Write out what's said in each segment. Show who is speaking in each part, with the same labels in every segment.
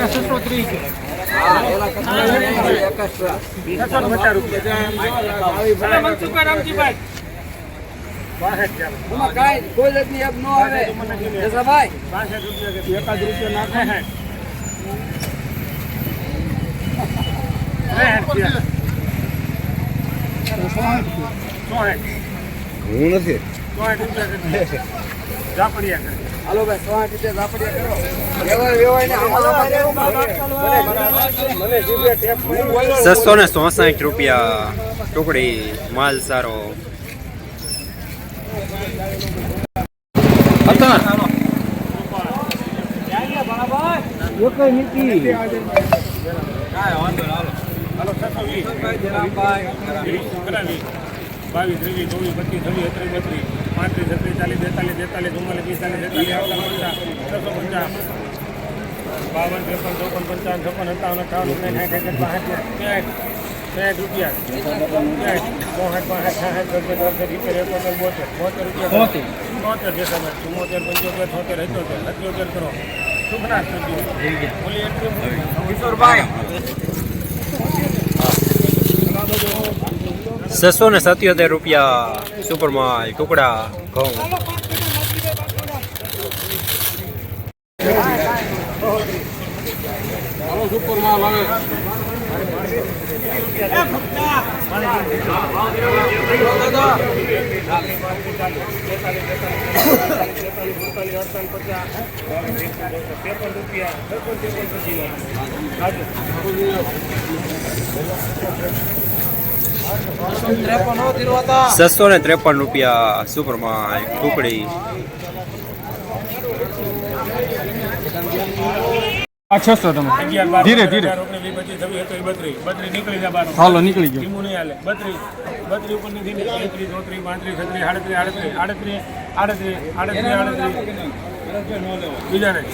Speaker 1: કાંઈ કોઈ જાતની એપ ન આવે ભાઈ
Speaker 2: એકાદ રૂપિયા નાખે
Speaker 3: હું નથી જાપડિયા કરે
Speaker 1: હાલો ભાઈ સવાર રીતે ઝાપડિયા કરો વ્યવહાર ને
Speaker 4: સસ્તો રૂપિયા ટુકડી માલ સારો
Speaker 2: બાવીસ ત્રેવીસ ચોવીસ પચીસ છવ્વીસ ત્રીસ બત્રીસ પાંત્રીસ છત્રીસ ચાલીસ બેતાલીસ તેતાલીસ ચુમ્માલીસ પિસ્તાલીસ તેતાલીસ અવતાર પંચાસ છસો પચાસ બાવન ત્રેપન ચોપન પંચાવન છપ્પન સત્તાવન અઠાવન સાઠ એકસઠ પાંસઠ સાઠ રૂપિયા સાઠ પાંસઠ સાઠ સડસઠ અડસઠ સિત્તેર એકોતેર બોતેર બોતેર રૂપિયા બોતેર છે સાહેબ ચુમ્મોતેર પંચોતેર છોતેર અઠ્યોતેર અઠ્યોતેર કરો સુખનાથ સુધી બોલી એટલું Kishorbhai
Speaker 4: son satio de rupia supermal cupra con સસ્તો ને ત્રેપન રૂપિયા સુપરમાં ટુકડી
Speaker 2: ધીરે ધીરે હાલો નીકળી ગયો બત્રી ઉપર નીકળી પાંત્રીસ છત્રીસ આડત્રીસ આડત્રીસ આડત્રીસ આડત્રીસ આડત્રીસ આડત્રીસ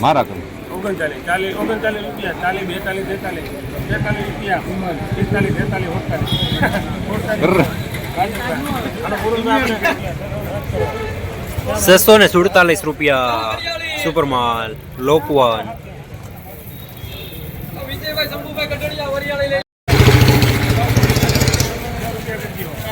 Speaker 3: મારા તમે
Speaker 2: ઓગણચાલીસ રૂપિયા ચાલીસ બેતાલીસ તેતાલીસ તેતાલીસ રૂપિયા પિસ્તાલીસ તેતાલીસ ઓગણચાલીસ
Speaker 4: છસો ને સુડતાલીસ રૂપિયા સુપરમાલ લોકવાન